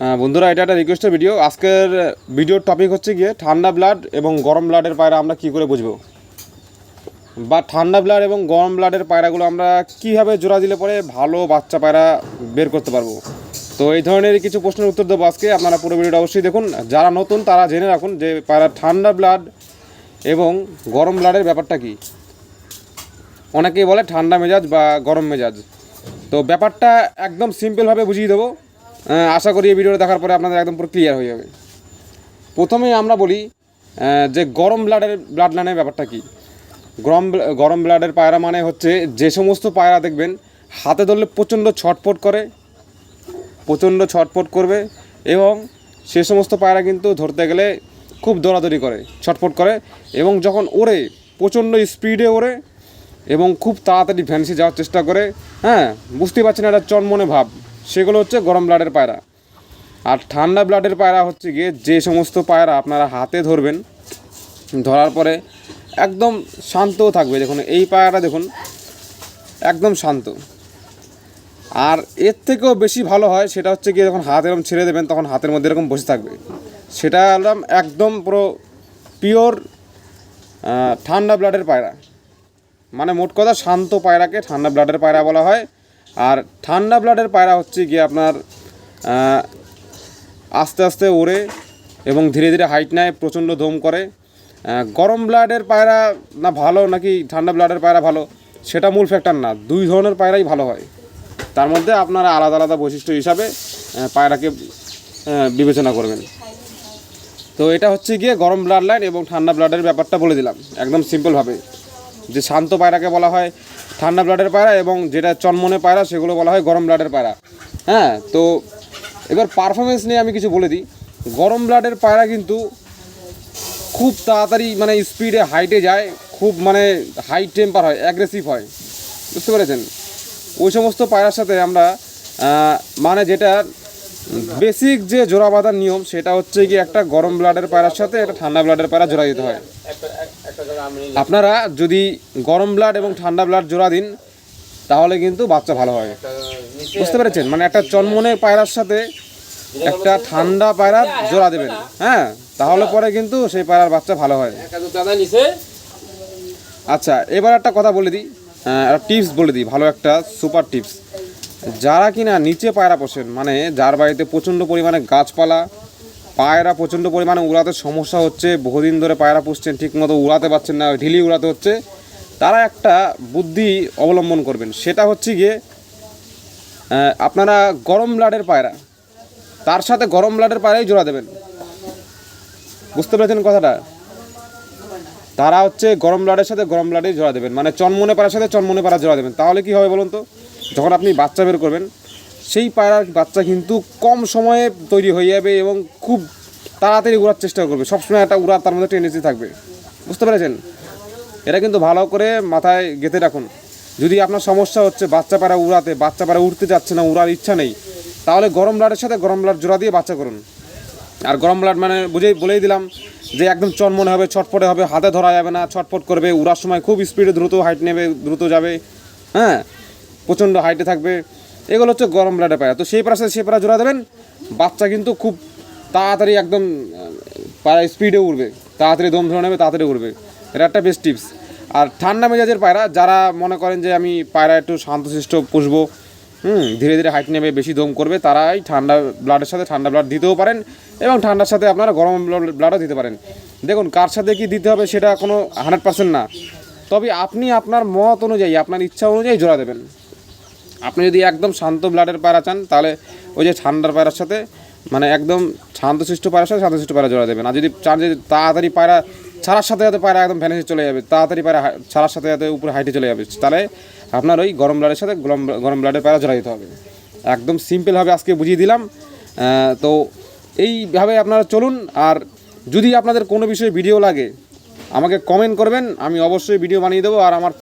বন্ধুরা, এটা একটা রিকোয়েস্টের ভিডিও আজকের ভিডিওর টপিক হচ্ছে গিয়ে ঠান্ডা ব্লাড এবং গরম ব্লাডের পায়রা আমরা কি করে বুঝব? বা ঠান্ডা ব্লাড এবং গরম ব্লাডের পায়রাগুলো আমরা কীভাবে জোড়া দিলে পরে ভালো বাচ্চা পায়রা বের করতে পারব? তো এই ধরনের কিছু প্রশ্নের উত্তর দেবো আজকে। আপনারা পুরো ভিডিওটা অবশ্যই দেখুন। যারা নতুন, তারা জেনে রাখুন যে পায়রা ঠান্ডা ব্লাড এবং গরম ব্লাডের ব্যাপারটা কী। অনেকেই বলে ঠান্ডা মেজাজ বা গরম মেজাজ। তো ব্যাপারটা একদম সিম্পলভাবে বুঝিয়ে দেবো। আশা করি এই ভিডিওটা দেখার পরে আপনাদের একদম পুরো ক্লিয়ার হয়ে যাবে। প্রথমেই আমরা বলি যে গরম ব্লাডের ব্লাড লাইনের ব্যাপারটা কী? গরম গরম ব্লাডের পায়রা মানে হচ্ছে যে সমস্ত পায়রা দেখবেন, হাতে ধরলে প্রচণ্ড ছটফট করে, প্রচণ্ড ছটফট করবে এবং সে সমস্ত পায়রা কিন্তু ধরতে গেলে খুব দৌড়াদৌড়ি করে, ছটফট করে এবং যখন ওড়ে, প্রচণ্ড স্পিডে ওড়ে এবং খুব তাড়াতাড়ি ভ্যানসে যাওয়ার চেষ্টা করে হ্যাঁ বুঝতেই পারছেন একটা চনমনে ভাব। সেগুলো হচ্ছে গরম ব্লাডের পায়রা। আর ঠান্ডা ব্লাডের পায়রা হচ্ছে গিয়ে যে সমস্ত পায়রা আপনারা হাতে ধরবেন, ধরার পরে একদম শান্তও থাকবে। দেখুন, এই পায়রাটা দেখুন, একদম শান্ত। আর এর থেকেও বেশি ভালো হয় সেটা হচ্ছে গিয়ে যখন হাত এরকম ছেড়ে দেবেন, তখন হাতের মধ্যে এরকম বসে থাকবে। সেটা একদম একদম পুরো পিওর ঠান্ডা ব্লাডের পায়রা। মানে মোট কথা শান্ত পায়রাকে ঠান্ডা ব্লাডের পায়রা বলা হয়। আর ঠান্ডা ব্লাডের পায়রা হচ্ছে গিয়ে আপনার আস্তে আস্তে ওড়ে এবং ধীরে ধীরে হাইট নেয়, প্রচণ্ড দম করে। গরম ব্লাডের পায়রা না ভালো নাকি ঠান্ডা ব্লাডের পায়রা ভালো, সেটা মূল ফ্যাক্টর না। দুই ধরনের পায়রাই ভালো হয়। তার মধ্যে আপনারা আলাদা আলাদা বৈশিষ্ট্য হিসাবে পায়রাকে বিবেচনা করবেন। তো এটা হচ্ছে গিয়ে গরম ব্লাড লাইন এবং ঠান্ডা ব্লাডের ব্যাপারটা বলে দিলাম, একদম সিম্পলভাবে যে শান্ত পায়রাকে বলা হয় ঠান্ডা ব্লাডের পায়রা এবং যেটা চনমনে পায়রা সেগুলো বলা হয় গরম ব্লাডের পায়রা। হ্যাঁ তো এবার পারফরমেন্স নিয়ে আমি কিছু বলে দিই। গরম ব্লাডের পায়রা কিন্তু খুব তাড়াতাড়ি মানে স্পিডে হাইটে যায়, খুব মানে হাই টেম্পার হয় অ্যাগ্রেসিভ হয়। বুঝতে পেরেছেন? ওই সমস্ত পায়রার সাথে আমরা মানে যেটা বেসিক যে জোড়া বাঁধার নিয়ম সেটা হচ্ছে কি একটা গরম ব্লাডের পায়রার সাথে একটা ঠান্ডা ব্লাডের পায়রা জোড়া দিতে হয়। আপনারা যদি গরম ব্লাড এবং ঠান্ডা ব্লাড জোড়া দিন তাহলে কিন্তু বাচ্চা ভালো হয়। বুঝতে পেরেছেন? মানে একটা চনমনে পায়রার সাথে একটা ঠান্ডা পায়রার জোড়া দেবেন। হ্যাঁ তাহলে পরে কিন্তু সেই পায়রার বাচ্চা ভালো হয়। আচ্ছা এবার একটা কথা বলে দিই। আহ, একটা টিপস বলে দিই ভালো একটা সুপার টিপস যারা কিনা নিচে পায়রা পোষেন মানে যার বাড়িতে প্রচণ্ড পরিমাণে গাছপালা পায়রা প্রচণ্ড পরিমাণে উড়াতে সমস্যা হচ্ছে, বহুদিন ধরে পায়রা পুষছেন, ঠিকমতো উড়াতে পারছেন না, ঢিলি উড়াতে হচ্ছে। তারা একটা বুদ্ধি অবলম্বন করবেন, সেটা হচ্ছে গিয়ে আপনারা গরম ব্লাডের পায়রা, তার সাথে গরম ব্লাডের পায়রাই জোড়া দেবেন। বুঝতে পেরেছেন কথাটা? তারা হচ্ছে গরম ব্লাডের সাথে গরম ব্লাডে জোড়া দেবেন মানে চনমনে পাড়ার সাথে চনমনে পাড়া জোড়া দেবেন। তাহলে কি হবে বলুন তো? যখন আপনি বাচ্চা বের করবেন সেই পায়রার বাচ্চা কিন্তু কম সময়ে তৈরি হয়ে যাবে এবং খুব তাড়াতাড়ি উড়ার চেষ্টা করবে। সবসময় একটা উড়ার তার মধ্যে টেন্ডেন্সি থাকবে। বুঝতে পেরেছেন? এটা কিন্তু ভালো করে মাথায় গেঁথে রাখুন। যদি আপনার সমস্যা হচ্ছে বাচ্চা পায়রা উড়াতে, বাচ্চা পায়রা উঠতে যাচ্ছে না, উড়ার ইচ্ছা নেই, তাহলে গরম ব্লাডের সাথে গরম ব্লাড জোড়া দিয়ে বাচ্চা করুন। আর গরম ব্লাড মানে বুঝেই, বলেই দিলাম যে একদম চনমনে হবে, ছটফটে হবে, হাতে ধরা যাবে না, ছটফট করবে, উড়ার সময় খুব স্পিডে দ্রুত হাইট নেবে, দ্রুত যাবে হ্যাঁ? প্রচণ্ড হাইটে থাকবে। এগুলো হচ্ছে গরম ব্লাডের পায়রা তো সেই সাথে সেই পাড়া জোড়া দেবেন। বাচ্চা কিন্তু খুব তাড়াতাড়ি একদম পায়রা স্পিডে উঠবে তাড়াতাড়ি দম ধরে নেবে, তাড়াতাড়ি উঠবে এটা একটা বেস্ট টিপস আর ঠান্ডা মেজাজের পায়রা, যারা মনে করেন যে আমি পায়রা একটু শান্তশিষ্ট পুষবো, হুম, ধীরে ধীরে হাইট নেবে, বেশি দম করবে, তারাই ঠান্ডা ব্লাডের সাথে ঠান্ডা ব্লাড দিতেও পারেন এবং ঠান্ডার সাথে আপনারা গরম ব্লাডও দিতে পারেন। দেখুন, কার সাথে কি দিতে হবে সেটা কোনো হান্ড্রেড পার্সেন্ট না। তবে আপনি আপনার মত অনুযায়ী, আপনার ইচ্ছা অনুযায়ী জোড়া দেবেন। আপনি যদি একদম শান্ত ব্লাডের পায়রা চান, তাহলে ওই যে ঠান্ডার পায়রার সাথে মানে একদম শান্তশিষ্ট পায়রার সাথে শান্তশিষ্ট পায়রা জোড়া দেবেন। আর যদি চান যে তাড়াতাড়ি পায়রা ছাড়ার সাথে সাথে পায়রা একদম ভ্যানেসে চলে যাবে, তাড়াতাড়ি পায়রা ছাড়ার সাথে সাথে উপরে হাইটে চলে যাবে, তাহলে আপনার ওই গরম ব্লাডের সাথে গরম গরম ব্লাডের পায়রা জোড়া দিতে হবে। একদম সিম্পলভাবে আজকে বুঝিয়ে দিলাম। তো এইভাবে আপনারা চলুন, আর যদি আপনাদের কোনো বিষয়ে ভিডিও লাগে, আমাকে কমেন্ট করবেন, আমি অবশ্যই ভিডিও বানিয়ে দেবো, আর আমার